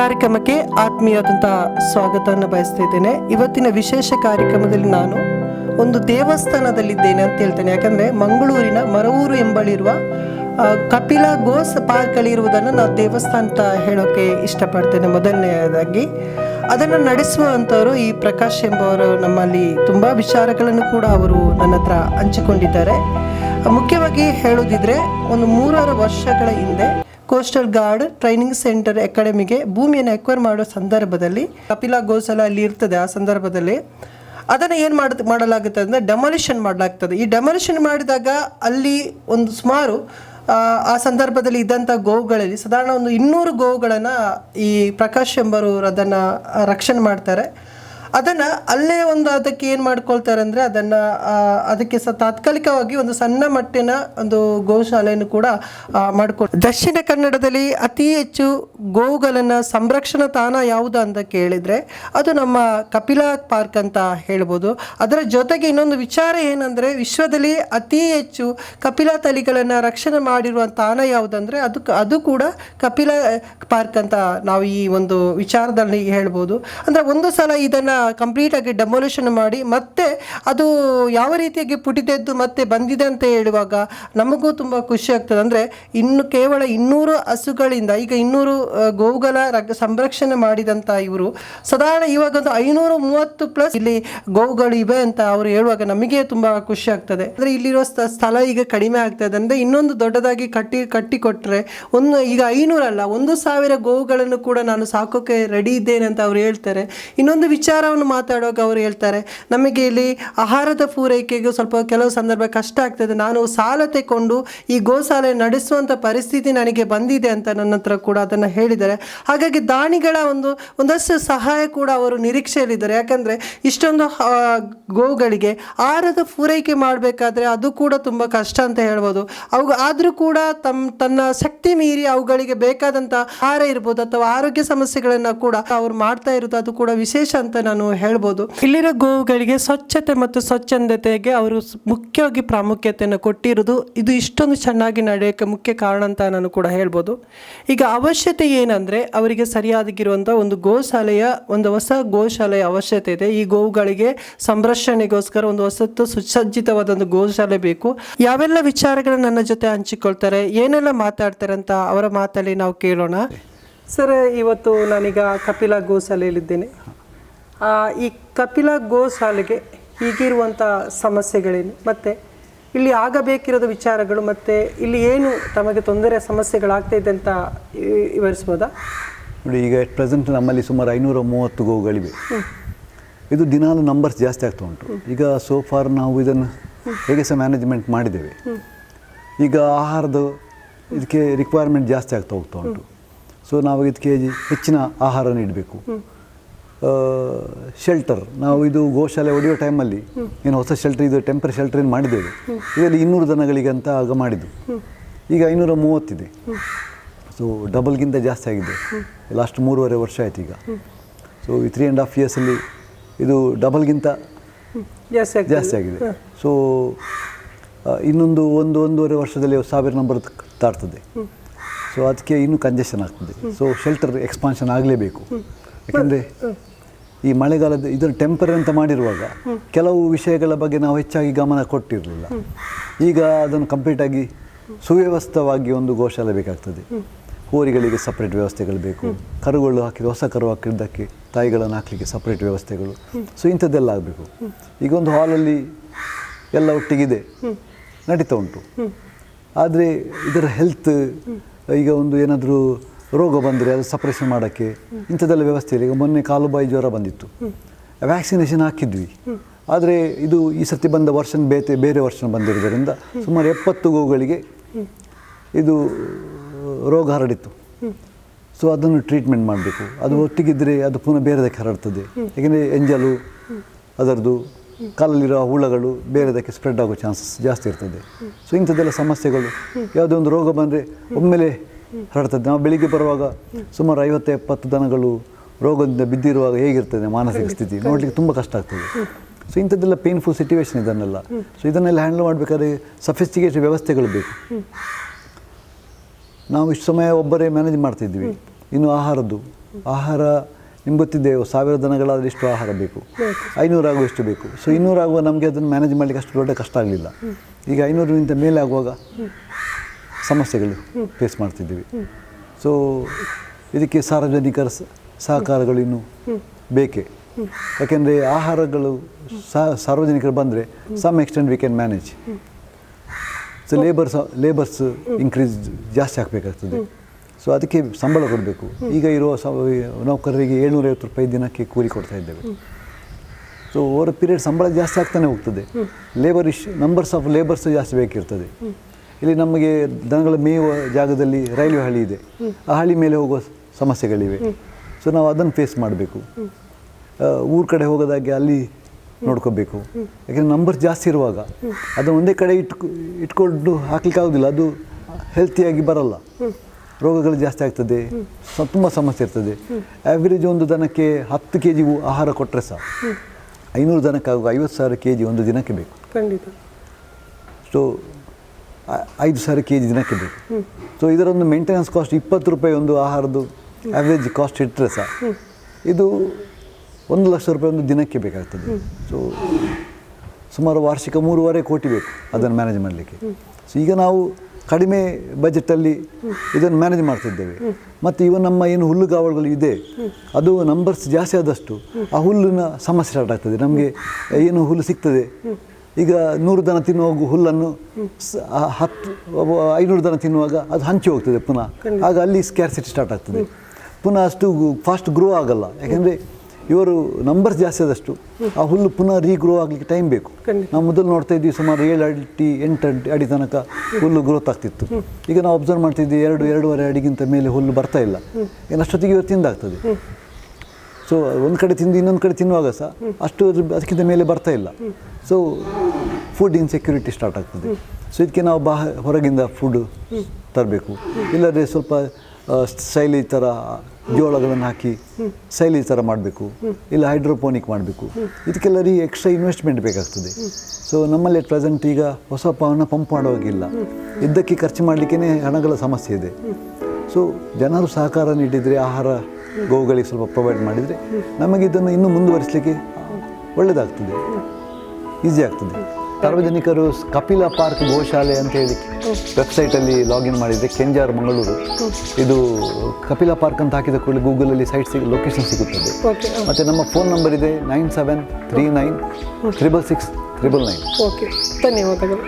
ಕಾರ್ಯಕ್ರಮಕ್ಕೆ ಆತ್ಮೀಯವಾದಂತಹ ಸ್ವಾಗತವನ್ನು ಬಯಸ್ತಾ ಇದ್ದೇನೆ. ಇವತ್ತಿನ ವಿಶೇಷ ಕಾರ್ಯಕ್ರಮದಲ್ಲಿ ನಾನು ಒಂದು ದೇವಸ್ಥಾನದಲ್ಲಿದ್ದೇನೆ ಅಂತ ಹೇಳ್ತೇನೆ. ಯಾಕಂದ್ರೆ ಮಂಗಳೂರಿನ ಮರವೂರು ಎಂಬಳಿರುವ ಕಪಿಲ ಗೋಸ್ ಪಾರ್ಕ್ಗಳಿರುವುದನ್ನು ನಾವು ದೇವಸ್ಥಾನ ಅಂತ ಹೇಳೋಕೆ ಇಷ್ಟಪಡ್ತೇನೆ ಮೊದಲನೆಯದಾಗಿ. ಅದನ್ನು ನಡೆಸುವಂಥವರು ಈ ಪ್ರಕಾಶ್ ಎಂಬವರು ನಮ್ಮಲ್ಲಿ ತುಂಬ ವಿಚಾರಗಳನ್ನು ಕೂಡ ಅವರು ನನ್ನ ಹತ್ರ ಹಂಚಿಕೊಂಡಿದ್ದಾರೆ. ಮುಖ್ಯವಾಗಿ ಹೇಳೋದಿದ್ರೆ ಒಂದು ಮೂರಾರು ವರ್ಷಗಳ ಹಿಂದೆ ಕೋಸ್ಟಲ್ ಗಾರ್ಡ್ ಟ್ರೈನಿಂಗ್ ಸೆಂಟರ್ ಅಕಾಡೆಮಿಗೆ ಭೂಮಿಯನ್ನು ಎಕ್ವೈರ್ ಮಾಡೋ ಸಂದರ್ಭದಲ್ಲಿ ಕಪಿಲಾ ಗೋಸಲ ಅಲ್ಲಿ ಇರ್ತದೆ ಆ ಸಂದರ್ಭದಲ್ಲಿ. ಅದನ್ನು ಏನು ಮಾಡ ಮಾಡಲಾಗುತ್ತೆ ಅಂದರೆ ಡೆಮಾಲಿಷನ್ ಮಾಡಲಾಗ್ತದೆ. ಈ ಡೆಮಾಲಿಷನ್ ಮಾಡಿದಾಗ ಅಲ್ಲಿ ಒಂದು ಸುಮಾರು ಆ, ಸಂದರ್ಭದಲ್ಲಿ ಇದ್ದಂಥ ಗೋವುಗಳಲ್ಲಿ ಸಾಧಾರಣ ಒಂದು ಇನ್ನೂರು ಗೋವುಗಳನ್ನು ಈ ಪ್ರಕಾಶ್ ಎಂಬರು ಅದನ್ನು ರಕ್ಷಣೆ ಮಾಡ್ತಾರೆ. ಅದನ್ನು ಅಲ್ಲೇ ಒಂದು ಅದಕ್ಕೆ ಏನು ಮಾಡ್ಕೊಳ್ತಾರೆ ಅಂದರೆ ಅದನ್ನು ಅದಕ್ಕೆ ಸಹ ತಾತ್ಕಾಲಿಕವಾಗಿ ಒಂದು ಸಣ್ಣ ಮಟ್ಟಿನ ಒಂದು ಗೋಶಾಲೆಯನ್ನು ಕೂಡ ಮಾಡ್ಕೊಳ್, ದಕ್ಷಿಣ ಕನ್ನಡದಲ್ಲಿ ಅತಿ ಹೆಚ್ಚು ಗೋವುಗಳನ್ನು ಸಂರಕ್ಷಣಾ ತಾಣ ಯಾವುದು ಅಂತ ಕೇಳಿದರೆ ಅದು ನಮ್ಮ ಕಪಿಲಾ ಪಾರ್ಕ್ ಅಂತ ಹೇಳ್ಬೋದು. ಅದರ ಜೊತೆಗೆ ಇನ್ನೊಂದು ವಿಚಾರ ಏನಂದರೆ ವಿಶ್ವದಲ್ಲಿ ಅತಿ ಹೆಚ್ಚು ಕಪಿಲಾ ತಳಿಗಳನ್ನು ರಕ್ಷಣೆ ಮಾಡಿರುವ ತಾಣ ಯಾವುದಂದರೆ ಅದು ಅದು ಕೂಡ ಕಪಿಲಾ ಪಾರ್ಕ್ ಅಂತ ನಾವು ಈ ಒಂದು ವಿಚಾರದಲ್ಲಿ ಹೇಳ್ಬೋದು. ಅಂದರೆ ಒಂದು ಸಲ ಇದನ್ನು ಕಂಪ್ಲೀಟಾಗಿ ಡೆಮೊಲಿಷನ್ ಮಾಡಿ, ಮತ್ತೆ ಅದು ಯಾವ ರೀತಿಯಾಗಿ ಪುಟಿದೆದ್ದು ಮತ್ತೆ ಬಂದಿದೆ ಅಂತ ಹೇಳುವಾಗ ನಮಗೂ ತುಂಬ ಖುಷಿ ಆಗ್ತದೆ. ಅಂದರೆ ಇನ್ನು ಕೇವಲ ಇನ್ನೂರು ಹಸುಗಳಿಂದ, ಈಗ ಇನ್ನೂರು ಗೋವುಗಳ ಸಂರಕ್ಷಣೆ ಮಾಡಿದಂಥ ಇವರು, ಸಾಧಾರಣ ಇವಾಗ ಒಂದು ಐನೂರು ಮೂವತ್ತು ಪ್ಲಸ್ ಇಲ್ಲಿ ಗೋವುಗಳು ಇವೆ ಅಂತ ಅವರು ಹೇಳುವಾಗ ನಮಗೆ ತುಂಬ ಖುಷಿ ಆಗ್ತದೆ. ಅಂದರೆ ಇಲ್ಲಿರೋ ಸ್ಥ- ಸ್ಥಳ ಈಗ ಕಡಿಮೆ ಆಗ್ತದೆ ಅಂದರೆ ಇನ್ನೊಂದು ದೊಡ್ಡದಾಗಿ ಕಟ್ಟಿ, ಕಟ್ಟಿಕೊಟ್ರೆ ಒಂದು, ಈಗ ಐನೂರಲ್ಲ, ಒಂದು ಸಾವಿರ ಗೋವುಗಳನ್ನು ಕೂಡ ನಾನು ಸಾಕೋಕೆ ರೆಡಿ ಇದ್ದೇನೆ ಅಂತ ಅವ್ರು ಹೇಳ್ತಾರೆ. ಇನ್ನೊಂದು ವಿಚಾರವನ್ನು ಮಾತಾಡುವಾಗ ಅವರು ಹೇಳ್ತಾರೆ, ನಮಗೆ ಇಲ್ಲಿ ಆಹಾರದ ಪೂರೈಕೆಗೂ ಸ್ವಲ್ಪ ಕೆಲವು ಸಂದರ್ಭ ಕಷ್ಟ ಆಗ್ತದೆ. ನಾನು ಸಾಲ ತೆಕೊಂಡು ಈ ಗೋಶಾಲೆ ನಡೆಸುವಂಥ ಪರಿಸ್ಥಿತಿ ನನಗೆ ಬಂದಿದೆ ಅಂತ ನನ್ನ ಹತ್ರ ಕೂಡ ಅದನ್ನು ಹೇಳಿದ್ದಾರೆ. ಹಾಗಾಗಿ ದಾನಿಗಳ ಒಂದು, ಒಂದಷ್ಟು ಸಹಾಯ ಕೂಡ ಅವರು ನಿರೀಕ್ಷೆಯಲ್ಲಿದ್ದಾರೆ. ಯಾಕಂದರೆ ಇಷ್ಟೊಂದು ಗೋಗಳಿಗೆ ಆಹಾರದ ಪೂರೈಕೆ ಮಾಡಬೇಕಾದ್ರೆ ಅದು ಕೂಡ ತುಂಬ ಕಷ್ಟ ಅಂತ ಹೇಳ್ಬೋದು. ಅವು, ಆದರೂ ಕೂಡ ತಮ್ಮ ತನ್ನ ಶಕ್ತಿ ಮೀರಿ ಅವುಗಳಿಗೆ ಬೇಕಾದಂಥ ಆಹಾರ ಇರ್ಬೋದು ಅಥವಾ ಆರೋಗ್ಯ ಸಮಸ್ಯೆಗಳನ್ನು ಕೂಡ ಅವ್ರು ಮಾಡ್ತಾ ಇರೋದು ಅದು ಕೂಡ ವಿಶೇಷ ಅಂತ ನಾನು ಹೇಳ್ಬೋದು. ಇಲ್ಲಿರೋ ಗೋವುಗಳಿಗೆ ಸ್ವಚ್ಛತೆ ಮತ್ತು ಸ್ವಚ್ಛಂದತೆಗೆ ಅವರು ಮುಖ್ಯವಾಗಿ ಪ್ರಾಮುಖ್ಯತೆಯನ್ನು ಕೊಟ್ಟಿರೋದು ಇದು ಇಷ್ಟೊಂದು ಚೆನ್ನಾಗಿ ನಡೆಯೋಕ್ಕೆ ಮುಖ್ಯ ಕಾರಣ ಅಂತ ನಾನು ಕೂಡ ಹೇಳ್ಬೋದು. ಈಗ ಅವಶ್ಯತೆ ಏನಂದರೆ ಅವರಿಗೆ ಸರಿಯಾಗಿರುವಂಥ ಒಂದು ಗೋಶಾಲೆಯ ಒಂದು ಹೊಸ ಗೋಶಾಲೆಯ ಅವಶ್ಯತೆ ಇದೆ. ಈ ಗೋವುಗಳಿಗೆ ಸಂರಕ್ಷಣೆಗೋಸ್ಕರ ಒಂದು ಹೊಸತ್ತು ಸುಸಜ್ಜಿತವಾದ ಒಂದು ಗೋಶಾಲೆ ಬೇಕು. ಯಾವೆಲ್ಲ ವಿಚಾರಗಳು ನನ್ನ ಜೊತೆ ಹಂಚಿಕೊಳ್ತಾರೆ, ಏನೆಲ್ಲ ಮಾತಾಡ್ತಾರೆ ಅಂತ ಅವರ ಮಾತಲ್ಲಿ ನಾವು ಕೇಳೋಣ. ಸರ್, ಇವತ್ತು ನಾನೀಗ ಕಪಿಲ ಗೋಶಾಲೆಯಲ್ಲಿದ್ದೇನೆ. ಈ ಕಪಿಲ ಗೋಶಾಲೆಗೆ ಈಗಿರುವಂಥ ಸಮಸ್ಯೆಗಳೇನು? ಮತ್ತು ಇಲ್ಲಿ ಆಗಬೇಕಿರೋದು ವಿಚಾರಗಳು, ಮತ್ತು ಇಲ್ಲಿ ಏನು ತಮಗೆ ತೊಂದರೆ, ಸಮಸ್ಯೆಗಳಾಗ್ತಾ ಅಂತ ವಿವರಿಸ್ಬೋದ ವಿವರಿಸ್ಬೋದಾ ನೋಡಿ, ಈಗ ಎಟ್ ಪ್ರೆಸೆಂಟ್ ನಮ್ಮಲ್ಲಿ ಸುಮಾರು ಐನೂರ ಮೂವತ್ತು ಗೋಗಳಿವೆ. ಇದು ದಿನಾಲು ನಂಬರ್ಸ್ ಜಾಸ್ತಿ ಆಗ್ತಾ ಉಂಟು. ಈಗ ಸೋ ಫಾರ್ ನಾವು ಇದನ್ನು ಹೇಗೆ ಸಹ ಮ್ಯಾನೇಜ್ಮೆಂಟ್ ಮಾಡಿದ್ದೇವೆ? ಈಗ ಆಹಾರದ ಇದಕ್ಕೆ ರಿಕ್ವೈರ್ಮೆಂಟ್ ಜಾಸ್ತಿ ಆಗ್ತಾ ಹೋಗ್ತಾ ಉಂಟು. ಸೊ ನಾವು ಇದಕ್ಕೆ ಹೆಚ್ಚಿನ ಆಹಾರ ನೀಡಬೇಕು. ಶೆಲ್ಟರ್ ನಾವು ಇದು ಗೋಶಾಲೆ ಒಡೆಯೋ ಟೈಮಲ್ಲಿ ಏನು ಹೊಸ ಶೆಲ್ಟರ್ ಇದು ಟೆಂಪರ್ ಶೆಲ್ಟರ್ ಏನು ಮಾಡಿದ್ದೇವೆ. ಇದರಲ್ಲಿ ಇನ್ನೂರು ದನಗಳಿಗೆ ಅಂತ ಆಗ ಮಾಡಿದ್ದು. ಈಗ ಐನೂರ ಮೂವತ್ತಿದೆ. ಸೊ ಡಬಲ್ಗಿಂತ ಜಾಸ್ತಿ ಆಗಿದೆ. ಲಾಸ್ಟ್ ಮೂರುವರೆ ವರ್ಷ ಆಯ್ತು ಈಗ. ಸೊ ಈ ತ್ರೀ ಆ್ಯಂಡ್ ಹಾಫ್ ಇಯರ್ಸಲ್ಲಿ ಇದು ಡಬಲ್ಗಿಂತ ಜಾಸ್ತಿ ಆಗಿದೆ. ಸೊ ಇನ್ನೊಂದು ಒಂದು ಒಂದೂವರೆ ವರ್ಷದಲ್ಲಿ ಸಾವಿರ ನಂಬರ್ ತಾಡ್ತದೆ ಸೊ ಅದಕ್ಕೆ ಇನ್ನೂ ಕಂಜೆಷನ್ ಆಗ್ತದೆ. ಸೊ ಶೆಲ್ಟರ್ ಎಕ್ಸ್ಪಾನ್ಷನ್ ಆಗಲೇಬೇಕು. ಯಾಕಂದರೆ ಈ ಮಳೆಗಾಲದ ಇದನ್ನು ಟೆಂಪರರಿ ಅಂತ ಮಾಡಿರುವಾಗ ಕೆಲವು ವಿಷಯಗಳ ಬಗ್ಗೆ ನಾವು ಹೆಚ್ಚಾಗಿ ಗಮನ ಕೊಟ್ಟಿರಲಿಲ್ಲ. ಈಗ ಅದನ್ನು ಕಂಪ್ಲೀಟಾಗಿ ಸುವ್ಯವಸ್ಥವಾಗಿ ಒಂದು ಗೋಶಾಲೆ ಬೇಕಾಗ್ತದೆ. ಹೋರಿಗಳಿಗೆ ಸಪ್ರೇಟ್ ವ್ಯವಸ್ಥೆಗಳು ಬೇಕು. ಕರುಗಳು ಹಾಕಿದ ಹೊಸ ಕರು ಹಾಕಿದ್ದಕ್ಕೆ ತಾಯಿಗಳನ್ನು ಹಾಕಲಿಕ್ಕೆ ಸಪ್ರೇಟ್ ವ್ಯವಸ್ಥೆಗಳು. ಸೊ ಇಂಥದ್ದೆಲ್ಲ ಆಗಬೇಕು. ಈಗ ಒಂದು ಹಾಲಲ್ಲಿ ಎಲ್ಲ ಒಟ್ಟಿಗಿದೆ. ನಡೀತಾ ಉಂಟು. ಆದರೆ ಇದರ ಹೆಲ್ತ್ ಈಗ ಒಂದು ಏನಾದರೂ ರೋಗ ಬಂದರೆ ಅದು ಸಪ್ರೇಷನ್ ಮಾಡೋಕ್ಕೆ ಇಂಥದ್ದೆಲ್ಲ ವ್ಯವಸ್ಥೆ ಇಲ್ಲ ಈಗ ಮೊನ್ನೆ ಕಾಲು ಬಾಯಿ ಜ್ವರ ಬಂದಿತ್ತು. ವ್ಯಾಕ್ಸಿನೇಷನ್ ಹಾಕಿದ್ವಿ. ಆದರೆ ಇದು ಈ ಸರ್ತಿ ಬಂದ ವರ್ಷನ್ ಬೇತೆ, ಬೇರೆ ವರ್ಷ ಬಂದಿರೋದರಿಂದ ಸುಮಾರು ಎಪ್ಪತ್ತು ಗೋಗಳಿಗೆ ಇದು ರೋಗ ಹರಡಿತ್ತು. ಸೊ ಅದನ್ನು ಟ್ರೀಟ್ಮೆಂಟ್ ಮಾಡಬೇಕು. ಅದು ಒಟ್ಟಿಗಿದ್ದರೆ ಅದು ಪುನಃ ಬೇರೆದಕ್ಕೆ ಹರಡ್ತದೆ. ಯಾಕೆಂದರೆ ಎಂಜಲು, ಅದರದ್ದು ಕಾಲಲ್ಲಿರೋ ಹುಳಗಳು ಬೇರೆದಕ್ಕೆ ಸ್ಪ್ರೆಡ್ ಆಗೋ ಚಾನ್ಸಸ್ ಜಾಸ್ತಿ ಇರ್ತದೆ. ಸೊ ಇಂಥದ್ದೆಲ್ಲ ಸಮಸ್ಯೆಗಳು, ಯಾವುದೋ ಒಂದು ರೋಗ ಬಂದರೆ ಒಮ್ಮೆಲೆ ಹರಡ್ತದೆ. ನಾವು ಬೆಳಿಗ್ಗೆ ಬರುವಾಗ ಸುಮಾರು ಐವತ್ತು ಎಪ್ಪತ್ತು ದನಗಳು ರೋಗದಿಂದ ಬಿದ್ದಿರುವಾಗ ಹೇಗಿರ್ತದೆ ಮಾನಸಿಕ ಸ್ಥಿತಿ? ನೋಡಲಿಕ್ಕೆ ತುಂಬ ಕಷ್ಟ ಆಗ್ತದೆ. ಸೊ ಇಂಥದ್ದೆಲ್ಲ ಪೇನ್ಫುಲ್ ಸಿಚುವೇಶನ್ ಇದನ್ನೆಲ್ಲ. ಸೊ ಇದನ್ನೆಲ್ಲ ಹ್ಯಾಂಡಲ್ ಮಾಡಬೇಕಾದ್ರೆ ಸಫಿಸ್ಟಿಕೇಟೆಡ್ ವ್ಯವಸ್ಥೆಗಳು ಬೇಕು. ನಾವು ಇಷ್ಟು ಸಮಯ ಒಬ್ಬರೇ ಮ್ಯಾನೇಜ್ ಮಾಡ್ತಿದ್ವಿ. ಇನ್ನು ಆಹಾರದ್ದು. ಆಹಾರ ನಿಮ್ಗೆ ಗೊತ್ತಿದೆ ಸಾವಿರ ದನಗಳಾದರೆ ಇಷ್ಟು ಆಹಾರ ಬೇಕು. ಐನೂರಾಗುವ ಎಷ್ಟು ಬೇಕು. ಸೊ ಇನ್ನೂರಾಗುವ ನಮಗೆ ಅದನ್ನು ಮ್ಯಾನೇಜ್ ಮಾಡಲಿಕ್ಕೆ ಅಷ್ಟು ದೊಡ್ಡ ಕಷ್ಟ ಆಗಲಿಲ್ಲ. ಈಗ ಐನೂರಿಗಿಂತ ಮೇಲೆ ಆಗುವಾಗ ಸಮಸ್ಯೆಗಳು ಫೇಸ್ ಮಾಡ್ತಿದ್ದೀವಿ. ಸೊ ಇದಕ್ಕೆ ಸಾರ್ವಜನಿಕರ ಸಹಕಾರಗಳು ಇನ್ನೂ ಬೇಕೇ? ಯಾಕೆಂದರೆ ಆಹಾರಗಳು ಸಾರ್ವಜನಿಕರು ಬಂದರೆ some extend we can manage so labours labours increase ಜಾಸ್ತಿ ಆಗಬೇಕಾಗ್ತದೆ. ಸೊ ಅದಕ್ಕೆ ಸಂಬಳ ಕೊಡಬೇಕು. ಈಗ ಇರುವ ನೌಕರರಿಗೆ ಏಳ್ನೂರೈವತ್ತು ರೂಪಾಯಿ ದಿನಕ್ಕೆ ಕೂಲಿ ಕೊಡ್ತಾ ಇದ್ದೇವೆ. ಸೊ ಓವರ್ ಪೀರಿಯಡ್ ಸಂಬಳ ಜಾಸ್ತಿ ಆಗ್ತಾನೆ ಹೋಗ್ತದೆ. Labour is numbers of labours ಜಾಸ್ತಿ ಬೇಕಿರ್ತದೆ. ಇಲ್ಲಿ ನಮಗೆ ದನಗಳ ಮೇಯುವ ಜಾಗದಲ್ಲಿ ರೈಲ್ವೆ ಹಳಿ ಇದೆ. ಆ ಹಳಿ ಮೇಲೆ ಹೋಗುವ ಸಮಸ್ಯೆಗಳಿವೆ. ಸೊ ನಾವು ಅದನ್ನು ಫೇಸ್ ಮಾಡಬೇಕು. ಊರ ಕಡೆ ಹೋಗೋದಾಗೆ ಅಲ್ಲಿ ನೋಡ್ಕೋಬೇಕು. ಯಾಕೆಂದರೆ ನಂಬರ್ ಜಾಸ್ತಿ ಇರುವಾಗ ಅದು ಒಂದೇ ಕಡೆ ಇಟ್ಕೊ ಇಟ್ಕೊಂಡು ಹಾಕ್ಲಿಕ್ಕೆ ಆಗೋದಿಲ್ಲ. ಅದು ಹೆಲ್ತಿಯಾಗಿ ಬರಲ್ಲ. ರೋಗಗಳು ಜಾಸ್ತಿ ಆಗ್ತದೆ. ಸ ತುಂಬ ಸಮಸ್ಯೆ ಇರ್ತದೆ. ಆ್ಯಾವ್ರೇಜ್ ಒಂದು ದನಕ್ಕೆ ಹತ್ತು ಕೆ ಜಿ ಆಹಾರ ಕೊಟ್ಟರೆ ಸಹ ಐನೂರು ದನಕ್ಕಾಗುವ ಐವತ್ತು ಸಾವಿರ ಕೆ ಜಿ ಒಂದು ದಿನಕ್ಕೆ ಬೇಕು. ಖಂಡಿತ. ಸೊ ಐದು ಸಾವಿರ ಕೆ ಜಿ ದಿನಕ್ಕೆ ಬೇಕು. ಸೊ ಇದರೊಂದು ಮೇಂಟೆನೆನ್ಸ್ ಕಾಸ್ಟ್ ಇಪ್ಪತ್ತು ರೂಪಾಯಿ ಒಂದು ಆಹಾರದ್ದು ಆ್ಯಾವ್ರೇಜ್ ಕಾಸ್ಟ್ ಇಟ್ಟರೆ ಸಹ ಇದು ಒಂದು ಲಕ್ಷ ರೂಪಾಯಿ ಒಂದು ದಿನಕ್ಕೆ ಬೇಕಾಗ್ತದೆ. ಸೊ ಸುಮಾರು ವಾರ್ಷಿಕ ಮೂರುವರೆ ಕೋಟಿ ಬೇಕು ಅದನ್ನು ಮ್ಯಾನೇಜ್ ಮಾಡಲಿಕ್ಕೆ. ಸೊ ಈಗ ನಾವು ಕಡಿಮೆ ಬಜೆಟಲ್ಲಿ ಇದನ್ನು ಮ್ಯಾನೇಜ್ ಮಾಡ್ತಿದ್ದೇವೆ. ಮತ್ತು ಇವನ್ ನಮ್ಮ ಏನು ಹುಲ್ಲುಗಾವಲುಗಳು ಇದೆ, ಅದು ನಂಬರ್ಸ್ ಜಾಸ್ತಿ ಆದಷ್ಟು ಆ ಹುಲ್ಲಿನ ಸಮಸ್ಯೆ ಸ್ಟಾರ್ಟ್ ಆಗ್ತದೆ. ನಮಗೆ ಏನು ಹುಲ್ಲು ಸಿಗ್ತದೆ ಈಗ ನೂರು ದನ ತಿನ್ನುವಾಗ ಹುಲ್ಲನ್ನು ಹತ್ತು ಐನೂರು ದನ ತಿನ್ನುವಾಗ ಅದು ಹಂಚಿ ಹೋಗ್ತದೆ ಪುನಃ. ಆಗ ಅಲ್ಲಿ ಸ್ಕ್ಯಾರ್ಸಿಟಿ ಸ್ಟಾರ್ಟ್ ಆಗ್ತದೆ. ಪುನಃ ಅಷ್ಟು ಫಾಸ್ಟ್ ಗ್ರೋ ಆಗಲ್ಲ. ಯಾಕೆಂದರೆ ಇವರು ನಂಬರ್ಸ್ ಜಾಸ್ತಿ ಆದಷ್ಟು ಆ ಹುಲ್ಲು ಪುನಃ ರೀಗ್ರೋ ಆಗಲಿಕ್ಕೆ ಟೈಮ್ ಬೇಕು. ನಾವು ಮೊದಲು ನೋಡ್ತಾ ಇದ್ವಿ ಸುಮಾರು ಏಳು ಅಡಿ ಎಂಟು ಅಡಿ ಅಡಿ ತನಕ ಹುಲ್ಲು ಗ್ರೋತ್ ಆಗ್ತಿತ್ತು. ಈಗ ನಾವು ಅಬ್ಸರ್ವ್ ಮಾಡ್ತಿದ್ವಿ ಎರಡು ಎರಡೂವರೆ ಅಡಿಗಿಂತ ಮೇಲೆ ಹುಲ್ಲು ಬರ್ತಾ ಇಲ್ಲ. ಏನಷ್ಟೊತ್ತಿಗೆ ಅಷ್ಟೊತ್ತಿಗೆ ಇವತ್ತು ತಿಂದಾಗ್ತದೆ. ಸೊ ಒಂದು ಕಡೆ ತಿಂದು ಇನ್ನೊಂದು ಕಡೆ ತಿನ್ನುವಾಗ ಸಹ ಅಷ್ಟು ಅದಕ್ಕಿಂತ ಮೇಲೆ ಬರ್ತಾ ಇಲ್ಲ. ಸೊ ಫುಡ್ ಇನ್ಸೆಕ್ಯೂರಿಟಿ ಸ್ಟಾರ್ಟ್ ಆಗ್ತದೆ. ಸೊ ಇದಕ್ಕೆ ನಾವು ಬಾ, ಹೊರಗಿಂದ ಫುಡ್ ತರಬೇಕು. ಇಲ್ಲದ್ರೆ ಸ್ವಲ್ಪ ಶೈಲಿ ಥರ ಜೋಳಗಳನ್ನು ಹಾಕಿ ಶೈಲಿ ಥರ ಮಾಡಬೇಕು. ಇಲ್ಲ ಹೈಡ್ರೋಪೋನಿಕ್ ಮಾಡಬೇಕು. ಇದಕ್ಕೆಲ್ಲ ರೀ ಎಕ್ಸ್ಟ್ರಾ ಇನ್ವೆಸ್ಟ್ಮೆಂಟ್ ಬೇಕಾಗ್ತದೆ. ಸೊ ನಮ್ಮಲ್ಲಿ ಪ್ರೆಸೆಂಟ್ ಈಗ ಹೊಸ ಹಣ ಪಂಪ್ ಮಾಡುವಾಗಿಲ್ಲ. ಇದ್ದಕ್ಕೆ ಖರ್ಚು ಮಾಡಲಿಕ್ಕೇ ಹಣಗಳ ಸಮಸ್ಯೆ ಇದೆ. ಸೊ ಜನರು ಸಹಕಾರ ನೀಡಿದರೆ ಆಹಾರ ಗೋವುಗಳಿಗೆ ಸ್ವಲ್ಪ ಪ್ರೊವೈಡ್ ಮಾಡಿದರೆ ನಮಗೆ ಇದನ್ನು ಇನ್ನೂ ಮುಂದುವರಿಸಲಿಕ್ಕೆ ಒಳ್ಳೆಯದಾಗ್ತದೆ ಈಸಿ ಆಗ್ತದೆ. ಸಾರ್ವಜನಿಕರು ಕಪಿಲ ಪಾರ್ಕ್ ಗೋಶಾಲೆ ಅಂತ ಹೇಳಿ ವೆಬ್ಸೈಟಲ್ಲಿ ಲಾಗಿನ್ ಮಾಡಿದರೆ ಕೆಂಜಾರ್ ಮಂಗಳೂರು ಇದು ಕಪಿಲ ಪಾರ್ಕ್ ಅಂತ ಹಾಕಿದ ಕೂಡಲೇ ಗೂಗಲಲ್ಲಿ ಸೈಟ್ ಸಿಗ ಲೊಕೇಶನ್ ಸಿಗುತ್ತದೆ. ಮತ್ತು ನಮ್ಮ ಫೋನ್ ನಂಬರ್ ಇದೆ nine seven three nine triple six triple nine okay ಧನ್ಯವಾದಗಳು.